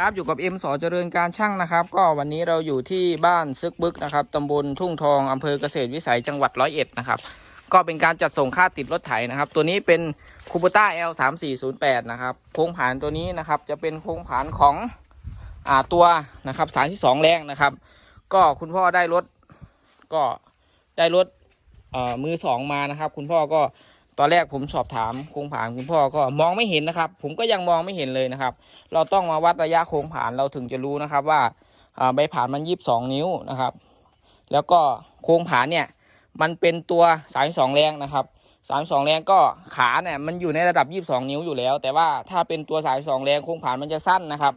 ครับอยู่กับเอ็มสอเจริญการช่างนะครับ ก็วันนี้เราอยู่ที่บ้านซึกบึกนะครับตำบลทุ่งทองอำเภอเกษตรวิสัยจังหวัดร้อยเอ็ดนะครับ ก็เป็นการจัดส่งค่าติดรถไถนะครับ ตัวนี้เป็นคูปต้า L 3 4 0 8นะครับโค้งผ่านตัวนี้นะครับ จะเป็นโค้งผ่านของอ่าตัวนะครับสายที่สองแรงนะครับ ก็คุณพ่อได้รถก็ได้รถเอ่อมือสองมานะครับ คุณพ่อก็ ตอนแรกผมสอบถามโค้งผ่านคุณพ่อก็มองไม่เห็นนะครับ ผมก็ยังมองไม่เห็นเลยนะครับ เราต้องมาวัดระยะโค้งผ่านเราถึงจะรู้นะครับว่าอ่าใบผ่านมันยีิบสองนิ้วนะครับ แล้วก็โค้งผ่านเนี่ยมันเป็นตัวสายสองแรงนะครับสายสองแรงก็ขาเนี่ยมันอยู่ในระดับยีิบสองนิ้วอยู่แล้ว แต่ว่าถ้าเป็นตัวสายสองแรงโค้งผ่านมันจะสั้นนะครับ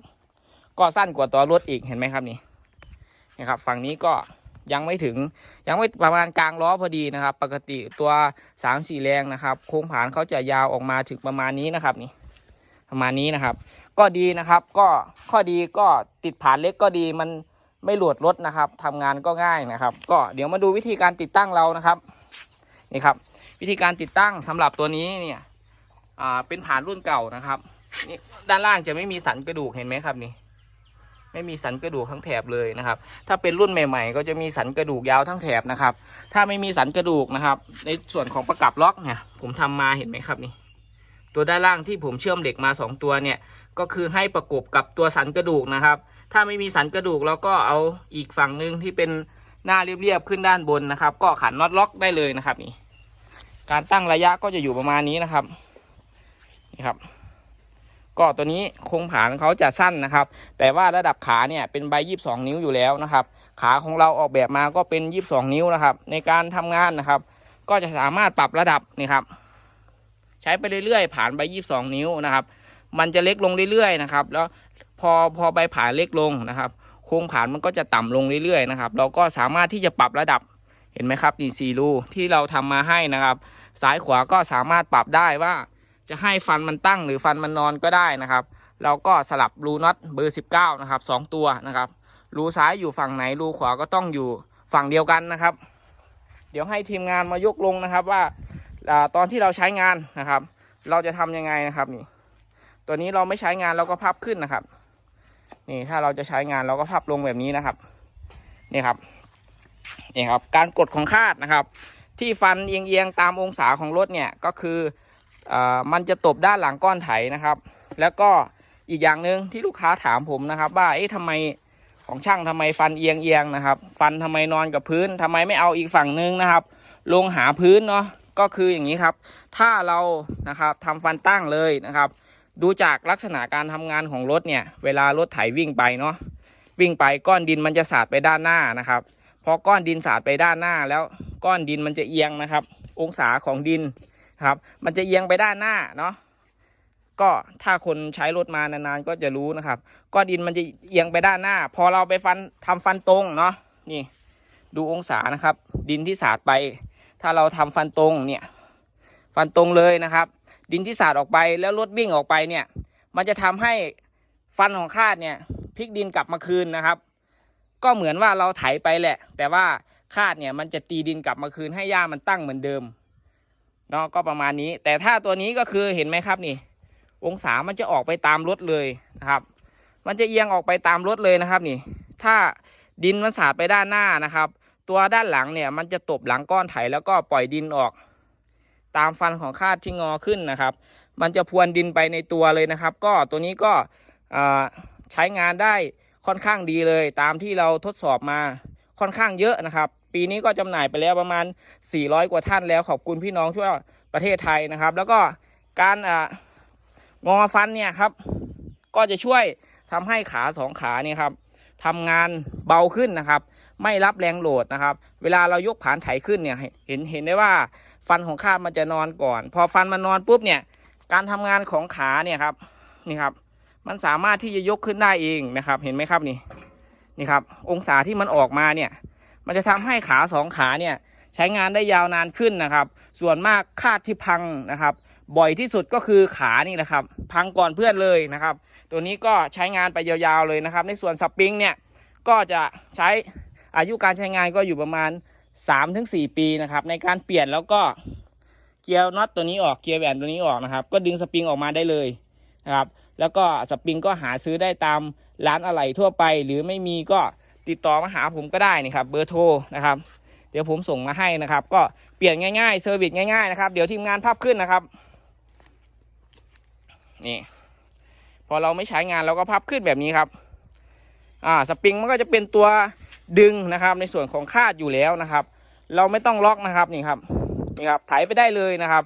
ก็สั้นกว่าตัวรถอีกเห็นไหมครับนี่นะครับ ฝั่งนี้ก็ ยังไม่ถึง ยังไม่ประมาณกลางล้อพอดีนะครับ ปกติตัวสามสี่แรงนะครับ โค้งผ่านเขาจะยาวออกมาถึงประมาณนี้นะครับนี่ประมาณนี้นะครับ ก็ดีนะครับก็ข้อดีก็ติดผ่านเล็กก็ดีมันไม่หลวดรถนะครับทำงานก็ง่ายนะครับ ก็เดี๋ยวมาดูวิธีการติดตั้งเรานะครับนี่ครับ วิธีการติดตั้งสำหรับตัวนี้เนี่ยอ่าเป็นผ่านรุ่นเก่านะครับนี่ด้านล่างจะไม่มีสันกระดูกเห็นไหมครับนี่ ไม่มีสันกระดูกทั้งแถบเลยนะครับ ถ้าเป็นรุ่นใหม่ ๆ ก็จะมีสันกระดูกยาวทั้งแถบนะครับ ถ้าไม่มีสันกระดูกนะครับ ในส่วนของประกับล็อกเนี่ย ผมทำมาเห็นไหมครับนี่ ตัวด้านล่างที่ผมเชื่อมเหล็กมา 2 ตัวเนี่ย ก็คือให้ประกบกับตัวสันกระดูกนะครับ ถ้าไม่มีสันกระดูกเราก็เอาอีกฝั่งหนึ่งที่เป็นหน้าเรียบๆขึ้นด้านบนนะครับ ก็ขันน็อตล็อกได้เลยนะครับนี่ การตั้งระยะก็จะอยู่ประมาณนี้นะครับ นี่ครับ ก็ตัวนี้โครงผานเขาจะสั้นนะครับ แต่ว่าระดับขาเนี่ยเป็นใบยี่สองนิ้วอยู่แล้วนะครับ ขาของเราออกแบบมาก็เป็นยี่สองนิ้วนะครับ ในการทำงานนะครับ ก็จะสามารถปรับระดับนี่ครับ ใช้ไปเรื่อยๆ ผ่านใบยี่สองนิ้วนะครับ มันจะเล็กลงเรื่อยๆนะครับ แล้วพอพอใบผ่านเล็กลงนะครับ โครงผานมันก็จะต่ำลงเรื่อยๆนะครับ เราก็สามารถที่จะปรับระดับเห็นไหมครับนี่สี่รูที่เราทำมาให้นะครับ ซ้ายขวาก็สามารถปรับได้ว่า จะให้ฟันมันตั้งหรือฟันมันนอนก็ได้นะครับ เราก็สลับรูน็อตเบอร์ 19 นะครับสองตัวนะครับ รูซ้ายอยู่ฝั่งไหนรูขวาก็ต้องอยู่ฝั่งเดียวกันนะครับ เดี๋ยวให้ทีมงานมายกลงนะครับว่าตอนที่เราใช้งานนะครับ เราจะทำยังไงนะครับนี่ ตัวนี้เราไม่ใช้งานเราก็พับขึ้นนะครับ นี่ถ้าเราจะใช้งานเราก็พับลงแบบนี้นะครับ นี่ครับนี่ครับ การกดของคาดนะครับ ที่ฟันเอียงๆตามองศาของรถเนี่ยก็คือ มันจะตบด้านหลังก้อนไถนะครับ แล้วก็อีกอย่างหนึ่งที่ลูกค้าถามผมนะครับ ว่าเอ๊ะทำไมของช่างทำไมฟันเอียงเอียงๆนะครับ ฟันทำไมนอนกับพื้นทำไมไม่เอาอีกฝั่งนึงนะครับ ลงหาพื้นเนาะก็คืออย่างนี้ครับ ถ้าเรานะครับทำฟันตั้งเลยนะครับ ดูจากลักษณะการทำงานของรถเนี่ย เวลารถไถวิ่งไปเนาะวิ่งไปก้อนดินมันจะสาดไปด้านหน้านะครับพอก้อนดินสาดไปด้านหน้าแล้วก้อนดินมันจะเอียงนะครับ องศาของดิน ครับ มันจะเอียงไปด้านหน้าเนาะก็ถ้าคนใช้รถมานานๆก็จะรู้นะครับ ก้อนดินมันจะเอียงไปด้านหน้า พอเราไปฟันทำฟันตรงเนาะนี่ ดูองศานะครับ ดินที่สาดไป ถ้าเราทำฟันตรงเนี่ย ฟันตรงเลยนะครับ ดินที่สาดออกไปแล้วรถวิ่งออกไปเนี่ย มันจะทำให้ฟันของคาดเนี่ยพลิกดินกลับมาคืนนะครับ ก็เหมือนว่าเราไถไปแหละ แต่ว่าคาดเนี่ยมันจะตีดินกลับมาคืนให้หญ้ามันตั้งเหมือนเดิม เนาะก็ประมาณนี้ แต่ถ้าตัวนี้ก็คือเห็นไหมครับนี่ องศามันจะออกไปตามรถเลยนะครับ มันจะเอียงออกไปตามรถเลยนะครับนี่ ถ้าดินมันสาดไปด้านหน้านะครับ ตัวด้านหลังเนี่ยมันจะตบหลังก้อนไถแล้วก็ปล่อยดินออก ตามฟันของคาดที่งอขึ้นนะครับ มันจะพรวนดินไปในตัวเลยนะครับ ก็ตัวนี้ก็ใช้งานได้ค่อนข้างดีเลย ตามที่เราทดสอบมาค่อนข้างเยอะนะครับ ปีนี้ก็จำหน่ายไปแล้วประมาณ 400 กว่าท่านแล้วขอบคุณพี่น้องทั่วยประเทศไทยนะครับ แล้วก็การอ่างอฟันเนี่ยครับ ก็จะช่วยทำให้ขาสองขานี่ครับทำงานเบาขึ้นนะครับ ไม่รับแรงโหลดนะครับ เวลาเรายกผานไถขึ้นเนี่ยเห็นเห็นได้ว่าฟันของข้ามันจะนอนก่อน พอฟันมันนอนปุ๊บเนี่ยการทำงานของขาเนี่ยครับนี่ครับ มันสามารถที่จะยกขึ้นได้เองนะครับ เห็นไหมครับนี่นี่ครับ องศาที่มันออกมาเนี่ย มันจะทำให้ขาสองขาเนี่ยใช้งานได้ยาวนานขึ้นนะครับ ส่วนมากคาดที่พังนะครับ บ่อยที่สุดก็คือขานี่แหละครับ พังก่อนเพื่อนเลยนะครับ ตัวนี้ก็ใช้งานไปยาวๆเลยนะครับ ในส่วนสปริงเนี่ยก็จะใช้อายุการใช้งานก็อยู่ประมาณ 3-4 ปีนะครับ ในการเปลี่ยนแล้วก็เกียร์น็อตตัวนี้ออกเกียร์แหวนตัวนี้ออกนะครับ ก็ดึงสปริงออกมาได้เลยนะครับ แล้วก็สปริงก็หาซื้อได้ตามร้านอะไหล่ทั่วไป หรือไม่มีก็ ติดต่อมาหาผมก็ได้นี่ครับเบอร์โทรนะครับ เดี๋ยวผมส่งมาให้นะครับ ก็เปลี่ยนง่ายๆเซอร์วิสง่ายๆนะครับ เดี๋ยวทีมงานภาพขึ้นนะครับ นี่พอเราไม่ใช้งานเราก็พับขึ้นแบบนี้ครับ อ่าสปริงมันก็จะเป็นตัวดึงนะครับ ในส่วนของคาดอยู่แล้วนะครับ เราไม่ต้องล็อกนะครับนี่ครับนี่ครับไถไปได้เลยนะครับ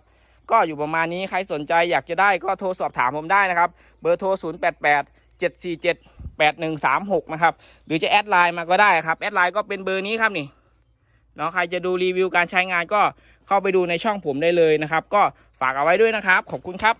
ก็อยู่ประมาณนี้ใครสนใจอยากจะได้ก็โทรสอบถามผมได้นะครับ เบอร์โทร 0 8 8 7 4 7 8 1 3 6 นะครับ หรือจะแอดไลน์มาก็ได้ครับ แอดไลน์ก็เป็นเบอร์นี้ครับนี่เนาะใครจะดูรีวิวการใช้งานก็เข้าไปดูในช่องผมได้เลยนะครับ ก็ฝากเอาไว้ด้วยนะครับ ขอบคุณครับ